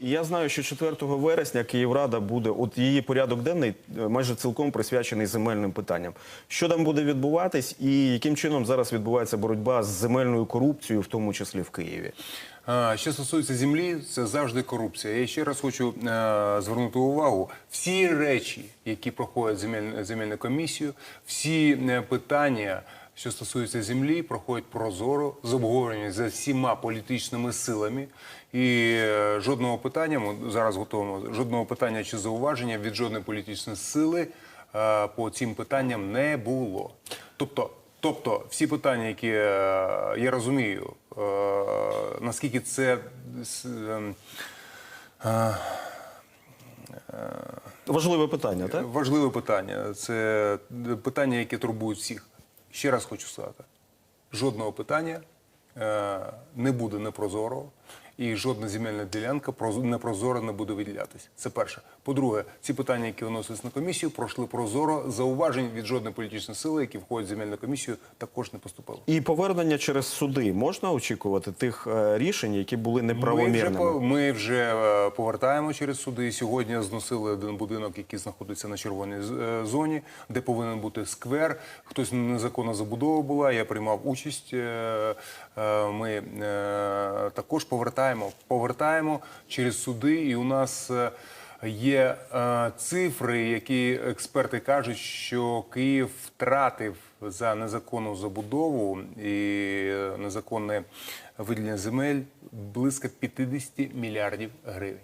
Я знаю, що 4 вересня Київрада буде, от її порядок денний е, майже цілком присвячений земельним питанням. Що там буде відбуватись, і яким чином зараз відбувається боротьба з земельною корупцією, в тому числі в Києві? Що стосується землі, це завжди корупція. Я ще раз хочу е, звернути увагу: всі речі, які проходять земель, земельну комісію, всі е, питання, що стосуються землі, проходять прозоро з обговоренням за всіма політичними силами. І е, жодного питання ми зараз готуємо жодного питання чи зауваження від жодної політичної сили е, по цим питанням не було. Тобто. Тобто, всі питання, які е, я розумію, наскільки це ем, Важливе питання, так? важливе питання, це питання, яке турбують всіх. Ще раз хочу сказати: жодного питання е, не буде непрозорого, і жодна земельна ділянка проз- непрозоро не буде виділятися. Це перше. По-друге, ці питання, які виносились на комісію, пройшли прозоро. Зауважень від жодної політичної сили, які входять в земельну комісію, також не поступило. І повернення через суди можна очікувати тих е, рішень, які були Ми вже, ми вже е, повертаємо через суди. Сьогодні зносили один будинок, який знаходиться на червоній е, зоні, де повинен бути сквер. Хтось незаконна забудова була. Я приймав участь. Ми також повертаємо, повертаємо через суди, і у нас. е, Є е, цифри, які експерти кажуть, що Київ втратив за незаконну забудову і е, незаконне виділення земель близько 50 мільярдів гривень.